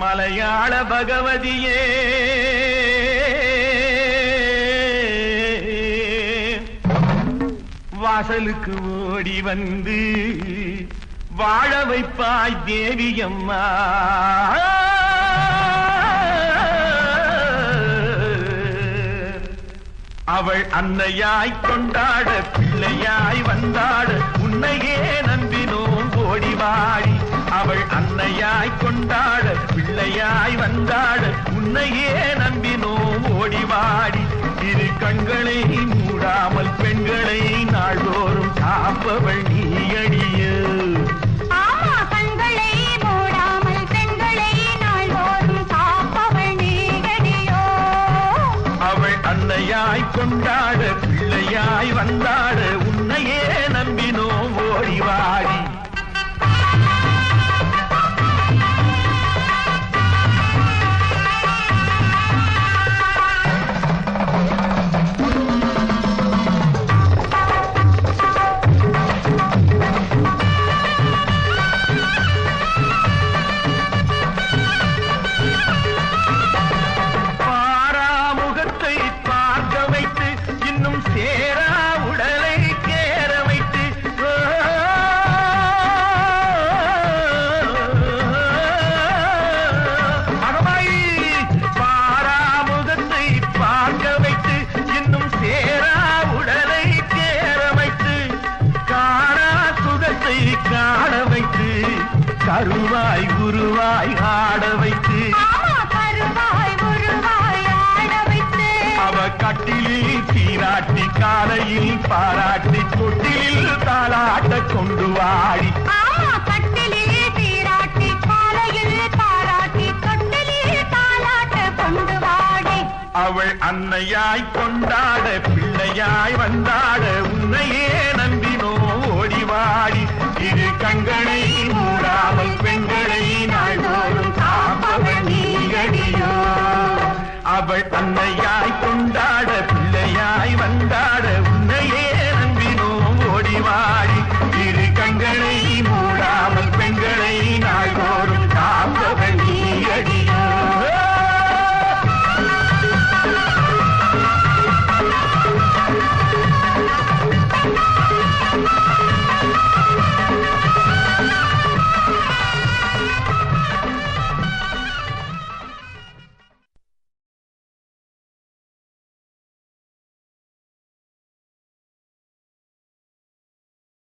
மலையாள பகவதியே. வாசலுக்கு ஓடி வந்து வாழ வைப்பாய் தேவியம்மா. அவள் அன்னையாய் கொண்டாட பிள்ளையாய் வந்தாட உன்னையே உன்னையே நம்பினோம் ஓடி வாடி இரு கண்களை மூடாமல் பெண்களை நாள்தோறும் காப்பவள் நீ அடியோ அன்னையாய் கொண்டாட பிள்ளையாய் வந்தாட. உன்னையே நம்பினோம் ஓடி கருவாய் ஆட வைத்து. அவ கட்டிலில் சீராட்டி காலையில் பாராட்டி தொட்டிலில் தாளாட்ட கொண்டு வாடி. அவள் அன்னையாய் கொண்டாட பிள்ளையாய் வந்தாட உன்னையே நம்பினோ அவள் தன்னையாய் கொண்டாட